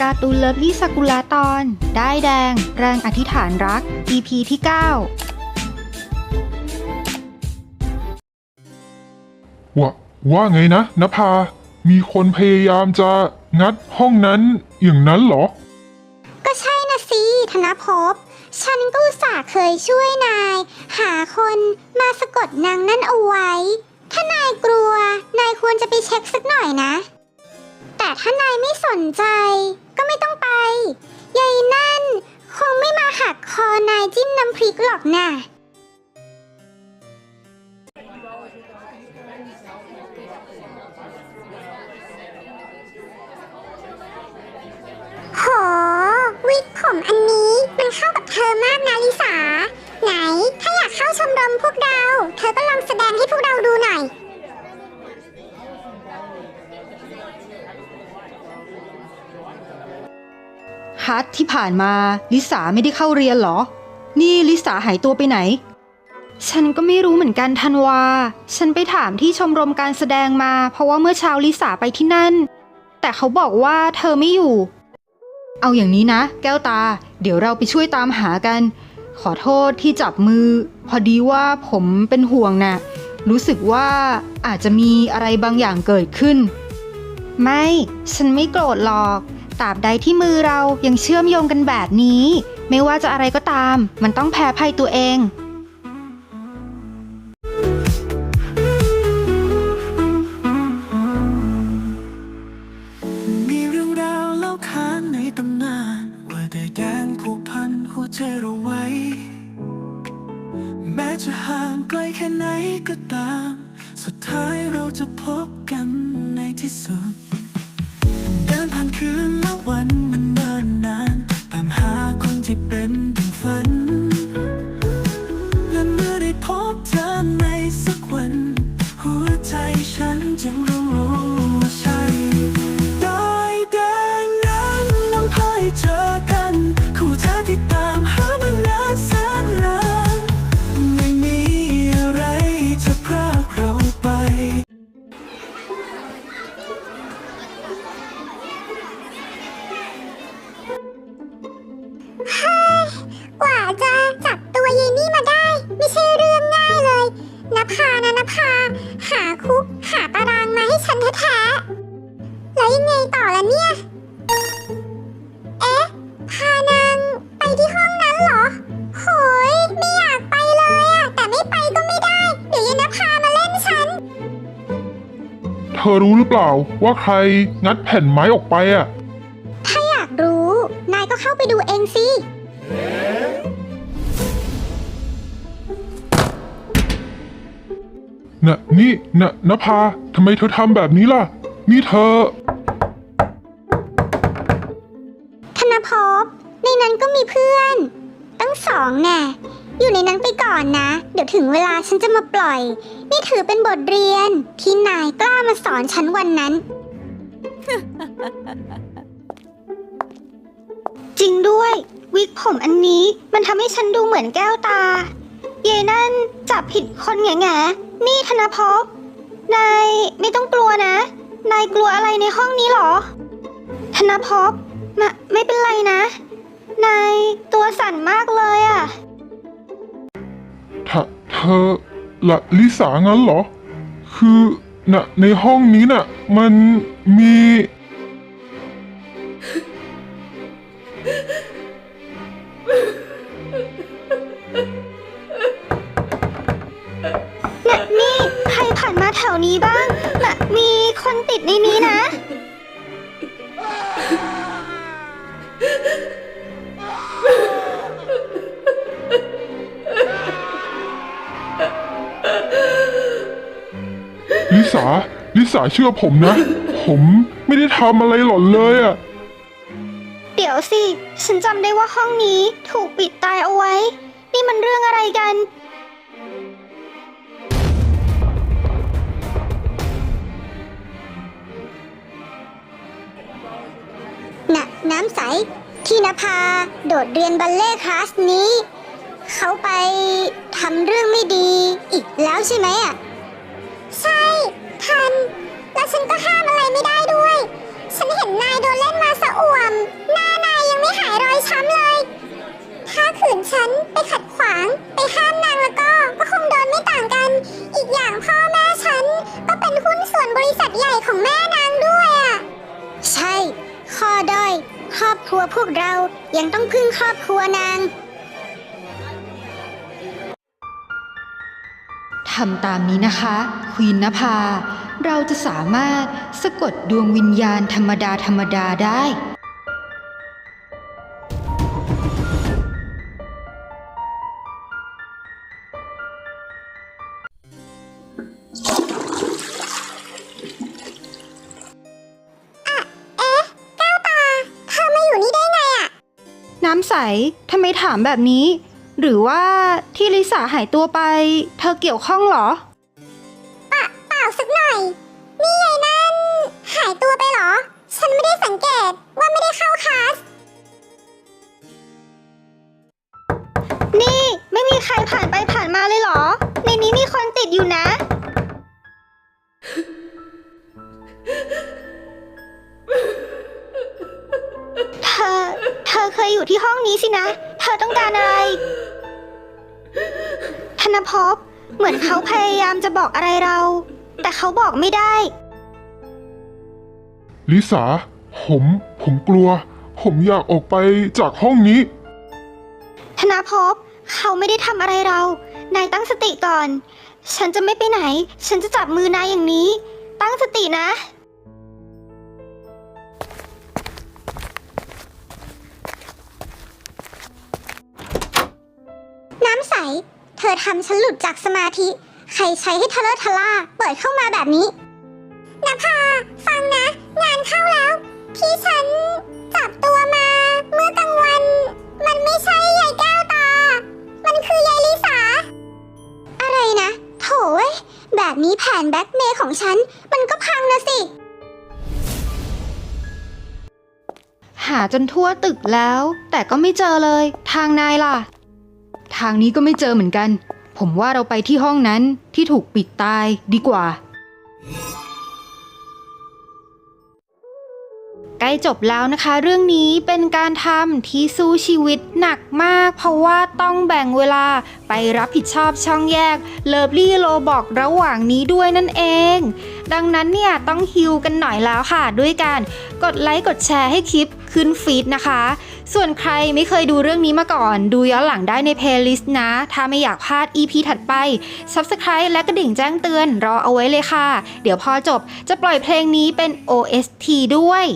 การ์ตูนเลิฟลี่สกุลาตอน ได้ายแดง แรงอธิษฐานรัก EP ที่ 9 ว่าว่าไงนะนภา มีคนพยายามจะงัดห้องนั้นอย่างนั้นเหรอ ก็ใช่นะสิธนภพ ฉันก็อุตส่าห์เคยช่วยนาย หาคนมาสะกดนางนั่นเอาไว้ ถ้านายกลัว นายควรจะไปเช็คสักหน่อยนะ แต่ถ้านายไม่สนใจ ก็ไม่ต้องไปยายนั่น คงไม่มาหักคอนายจิ้มน้ำพริกหรอกนะโห วิกผมอันนี้มันเข้ากับเธอมากนะลิสา ไหน ถ้าอยากเข้าชมรมพวกเรา เธอก็ลองแสดงให้พวกเราดูหน่อย ฮัทที่ผ่านมาลิสาไม่ได้เข้าเรียนเหรอ นี่ลิสาหายตัวไปไหน ฉันก็ไม่รู้เหมือนกันธันวา ฉันไปถามที่ชมรมการแสดงมา เพราะว่าเมื่อเช้าลิสาไปที่นั่น แต่เขาบอกว่าเธอไม่อยู่ เอาอย่างนี้นะ แก้วตา เดี๋ยวเราไปช่วยตามหากัน ขอโทษที่จับมือ พอดีว่าผมเป็นห่วงน่ะรู้สึกว่าอาจจะมีอะไรบางอย่างเกิดขึ้น ไม่ ฉันไม่โกรธหรอก ตราบใดที่มือเรายังเชื่อมโยงกันแบบนี้ ไม่ว่าจะอะไรก็ตาม มันต้องแพ้ภัยตัวเองมีเรื่องราวเล่าขานในตำนานว่าได้แดงผูกพันหัวใจเราไว้แม้จะห่างไกลแค่ไหนก็ตาม สุดท้ายเราจะพบกันในที่สุด เดิ ธอรู้หรือเปล่า ว่าใครงัดแผ่นไม้ออกไปอะ ถ้าอยากรู้ นายก็เข้าไปดูเองสิ น่ะ นี่ น่ะนภาทำไมเธอทำแบบนี้ล่ะ นี่เธอ ธนภพในนั้นก็มีเพื่อน ตั้งสองแน่ อยู่ในนั้นไปก่อนนะ เดี๋ยวถึงเวลาฉันจะมาปล่อย นี่ถือเป็นบทเรียน ที่นายกล้ามาสอนฉันวันนั้น จริงด้วย วิกผมอันนี้มันทำให้ฉันดูเหมือนแก้วตาเยนั่นจับผิดคนแง่แง่นี่ธนภพนายไม่ต้องกลัวนะ นายกลัวอะไรในห้องนี้หรอ ธนภพมาไม่เป็นไรนะ นายตัวสั่นมากเลยอะ เธอเธอละลิสางั้นเหรอ คือน่ะในห้องนี้น่ะ มันมีน่ะนี่ใครผ่านมาแถวนี้บ้างน่ะมีคนติดในนี้นะ สา ลิสาเชื่อผมนะ ผมไม่ได้ทำอะไรหล่อนเลยอะเดี๋ยวสิ ฉันจำได้ว่าห้องนี้ถูกปิดตายเอาไว้ นี่มันเรื่องอะไรกัน น่ะน้ำใส ที่นภา โดดเรียนบัลเล่ต์คลาสนี้ เขาไปทำเรื่องไม่ดีอีกแล้วใช่ไหมอะ ใช่ ทัน แล้วฉันก็ห้ามอะไรไม่ได้ด้วย ฉันเห็นนายโดนเล่นมาสะอ่วม หน้านายยังไม่หายรอยช้ำเลย ถ้าขืนฉันไปขัดขวาง ไปห้ามนางแล้วก็ ก็คงโดนไม่ต่างกัน อีกอย่างพ่อแม่ฉัน ก็เป็นหุ้นส่วนบริษัทใหญ่ของแม่นางด้วยอะใช่ ข้อด้อย ครอบครัวพวกเรายังต้องพึ่งครอบครัวนาง ทำตามนี้นะคะควีนนภา เราจะสามารถสะกดดวงวิญญาณธรรมดาธรรมดาได้เอ๊ะแก้วตาเธอมาอยู่นี่ได้ไงอะน้ำใส ทำไมถามแบบนี้ หรือว่าที่ลิสาหายตัวไป เธอเกี่ยวข้องเหรอเปล่าสักหน่อย นี่ยายนั่น หายตัวไปเหรอ ฉันไม่ได้สังเกตว่าไม่ได้เข้าคลาส นี่ไม่มีใครผ่านไปผ่านมาเลยเหรอ ในนี้มีคนติดอยู่นะ เธอ เธอเคยอยู่ที่ห้องนี้สินะ เธอต้องการอะไร ธนภพเหมือนเขาพยายามจะบอกอะไรเรา แต่เขาบอกไม่ได้ ลิสา ผม ผมกลัว ผมอยากออกไปจากห้องนี้ ธนาภพเขาไม่ได้ทำอะไรเรา นายตั้งสติก่อน ฉันจะไม่ไปไหน ฉันจะจับมือนายอย่างนี้ ตั้งสตินะ เธอทำฉันหลุดจากสมาธิ ใครใช้ให้ทะเลอะทะล่าเปิดเข้ามาแบบนี้นภาฟังนะ งานเข้าแล้ว ที่ฉันจับตัวมาเมื่อกลางวัน มันไม่ใช่ยายแก้วตา มันคือยายลิสา อะไรนะ โถเว้ยแบบนี้แผนแบ็กเมย์ของฉัน มันก็พังนะสิ หาจนทั่วตึกแล้ว แต่ก็ไม่เจอเลย ทางนายล่ะ ทางนี้ก็ไม่เจอเหมือนกัน ผมว่าเราไปที่ห้องนั้นที่ถูกปิดตายดีกว่า ล้จบแล้วนะคะ เรื่องนี้เป็นการทำที่สู้ชีวิตหนักมาก เพราะว่าต้องแบ่งเวลาไปรับผิดชอบช่องแยกเลิฟลี่โลบอกระหว่างนี้ด้วยนั่นเอง ดังนั้นเนี่ยต้องฮิวกันหน่อยแล้วค่ะ ด้วยการกดไลค์กดแชร์ให้คลิปขึ้นฟีดนะคะ ส่วนใครไม่เคยดูเรื่องนี้มาก่อน ดูย้อนหลังได้ในเพลย์ลิสต์นะ ถ้าไม่อยากพลาด EP ถัดไป Subscribe และกระดิ่งแจ้งเตือนรอเอาไว้เลยค่ะ เดี๋ยวพอจบจะปล่อยเพลงนี้เป็น OST ด้วย